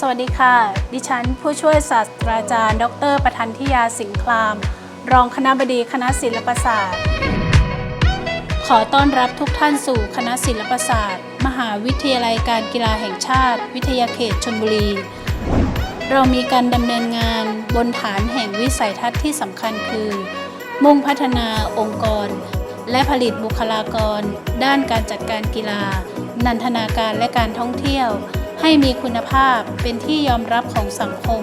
สวัสดีค่ะ ดิฉันผู้ช่วยศาสตราจารย์ ดรประทันทิยาสิงคลาม รองคณะบดีคณะศิลปศาสตร์ ขอต้อนรับทุกท่านสู่คณะศิลปศาสตร์ มหาวิทยาลัยการกีฬาแห่งชาติ วิทยาเขตชลบุรี เรามีการดำเนินงานบนฐานแห่งวิสัยทัศน์ที่สำคัญคือ มุ่งพัฒนาองค์กร และผลิตบุคลากร ด้านการจัดการกีฬา นันทนาการและการท่องเที่ยว ให้มีคุณภาพเป็นที่ยอมรับของสังคม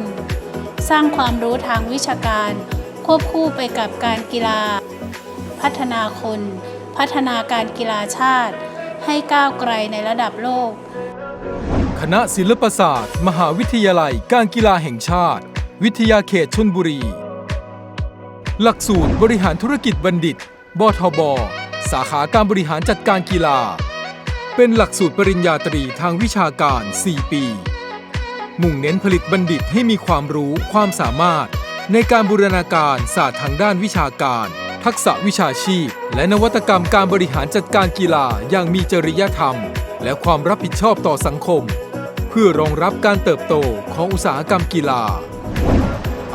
สร้างความรู้ทางวิชาการ ควบคู่ไปกับการกีฬา พัฒนาคน พัฒนาการกีฬาชาติ ให้ก้าวไกลในระดับโลก คณะศิลปศาสตร์ มหาวิทยาลัยการกีฬาแห่งชาติ วิทยาเขตชนบุรี หลักสูตรบริหารธุรกิจบัณฑิต บทบ สาขาการบริหารจัดการกีฬา เป็นหลักสูตรปริญญาตรีทางวิชาการ 4 ปี มุ่งเน้นผลิตบัณฑิตให้มีความรู้ความสามารถ ในการบูรณาการศาสตร์ทางด้านวิชาการ ทักษะวิชาชีพ และนวัตกรรมการบริหารจัดการกีฬาอย่างมีจริยธรรม และความรับผิดชอบต่อสังคม เพื่อรองรับการเติบโตของอุตสาหกรรมกีฬา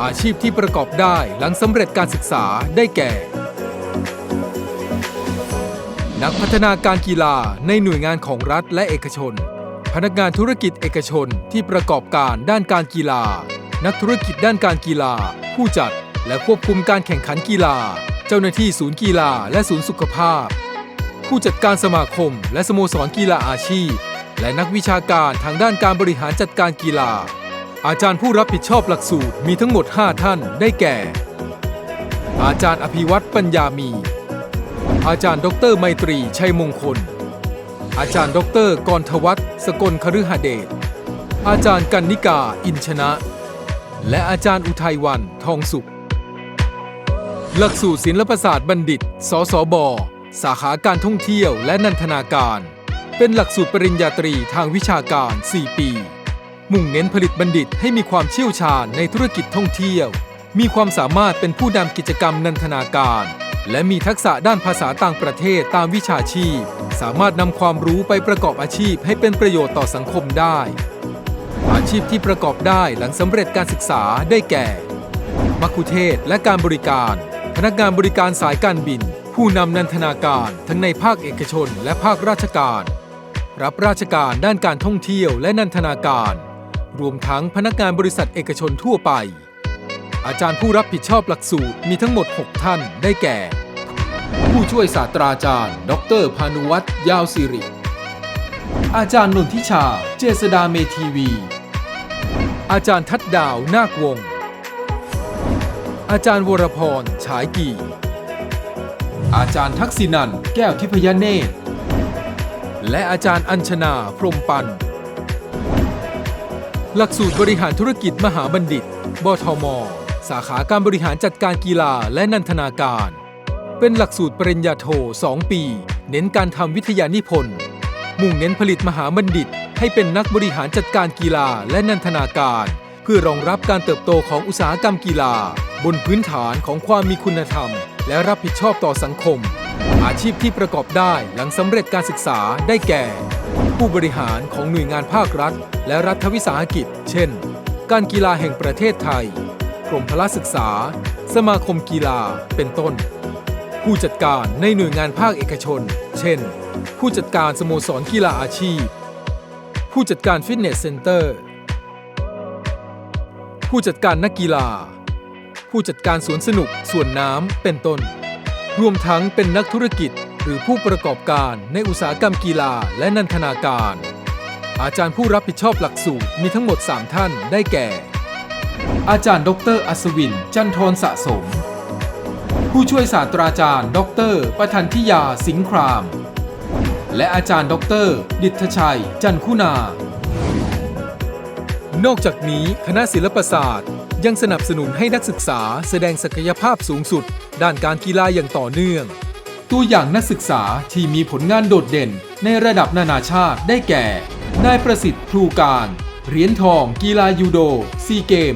อาชีพที่ประกอบได้หลังสำเร็จการศึกษาได้แก่ นักพัฒนาการกีฬาในหน่วยงานของรัฐและเอกชน พนักงานธุรกิจเอกชนที่ประกอบการด้านการกีฬา นักธุรกิจด้านการกีฬา ผู้จัดและควบคุมการแข่งขันกีฬา เจ้าหน้าที่ศูนย์กีฬาและศูนย์สุขภาพ ผู้จัดการสมาคมและสโมสรกีฬาอาชีพ และนักวิชาการทางด้านการบริหารจัดการกีฬา อาจารย์ผู้รับผิดชอบหลักสูตรมีทั้งหมด 5 ท่านได้แก่ อาจารย์อภิวัตปัญญามี อาจารย์ดรไมตรีชัยมงคล อาจารย์ดรกรทวัฒน์สกลคฤหเดช อาจารย์กันนิกาอินชนะ และอาจารย์อุทัยวันทองสุข หลักสูตรศิลปศาสตร์บัณฑิต สสบ สาขาการท่องเที่ยวและนันทนาการ เป็นหลักสูตรปริญญาตรีทางวิชาการ 4 ปี มุ่งเน้นผลิตบัณฑิตให้มีความเชี่ยวชาญในธุรกิจท่องเที่ยว มีความสามารถเป็นผู้นำกิจกรรมนันทนาการ และมีทักษะด้านภาษาต่างประเทศตามวิชาชีพ สามารถนำความรู้ไปประกอบอาชีพให้เป็นประโยชน์ต่อสังคมได้ อาชีพที่ประกอบได้หลังสำเร็จการศึกษาได้แก่ มัคคุเทศและการบริการ พนักงานบริการสายการบิน ผู้นำนันทนาการทั้งในภาคเอกชนและภาคราชการ รับราชการด้านการท่องเที่ยวและนันทนาการ รวมทั้งพนักงานบริษัทเอกชนทั่วไป อาจารย์ผู้รับผิดชอบหลักสูตรมีทั้งหมด 6 ท่านได้แก่ ผู้ช่วยศาสตราจารย์ ดรพานุวัตรยาวสิริ อาจารย์นนทิชา เจษดาเมทีวี อาจารย์ทัดดาวนาควง อาจารย์วรพร ฉายกี่อาจารย์ทักษินันแก้วทิพยเนตร และอาจารย์อัญชนา พรมปัน หลักสูตรบริหารธุรกิจมหาบัณฑิต บทม สาขาการบริหารจัดการกีฬาและนันทนาการ เป็นหลักสูตรปริญญาโท 2 ปี เน้นการทำวิทยานิพนธ์ มุ่งเน้นผลิตมหาบัณฑิต ให้เป็นนักบริหารจัดการกีฬาและนันทนาการ เพื่อรองรับการเติบโตของอุตสาหกรรมกีฬา บนพื้นฐานของความมีคุณธรรม และรับผิดชอบต่อสังคม อาชีพที่ประกอบได้หลังสำเร็จการศึกษาได้แก่ ผู้บริหารของหน่วยงานภาครัฐ และรัฐวิสาหกิจ เช่น การกีฬาแห่งประเทศไทย กรมพละศึกษา สมาคมกีฬา เป็นต้น ผู้จัดการในหน่วยงานภาคเอกชน เช่น ผู้จัดการสโมสรกีฬาอาชีพ ผู้จัดการฟิตเนสเซ็นเตอร์ ผู้จัดการนักกีฬา ผู้จัดการสวนสนุกสวนน้ำ เป็นต้น รวมทั้งเป็นนักธุรกิจหรือผู้ประกอบการในอุตสาหกรรมกีฬาและนันทนาการ อาจารย์ผู้รับผิดชอบหลักสูตรมีทั้งหมด 3 ท่านได้แก่ อาจารย์ดรอัศวิน จันทรสะสม ผู้ช่วยศาสตราจารย์ ดรประทันทิยาสิงคราม และอาจารย์ดร ดิษชัย จันคุณา นอกจากนี้คณะศิลปศาสตร์ ยังสนับสนุนให้นักศึกษาแสดงศักยภาพสูงสุด ด้านการกีฬาอย่างต่อเนื่อง ตัวอย่างนักศึกษาที่มีผลงานโดดเด่นในระดับนานาชาติได้แก่ นายประสิทธิ์พลูการ เหรียญทองกีฬายูโดซีเกม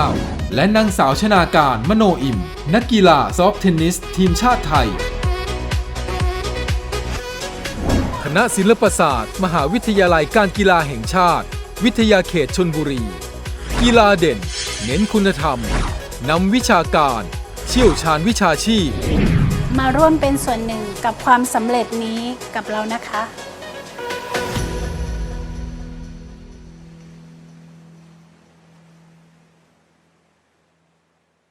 2019 และนางสาวชนาการมโนอิม นักกีฬาซอฟต์เทนนิส ทีมชาติไทย คณะศิลปศาสตร์ มหาวิทยาลัยการกีฬาแห่งชาติ วิทยาเขตชนบุรี กีฬาเด่น เน้นคุณธรรม นำวิชาการ เชี่ยวชาญวิชาชีพ มาร่วมเป็นส่วนหนึ่งกับความสำเร็จนี้กับเรานะคะ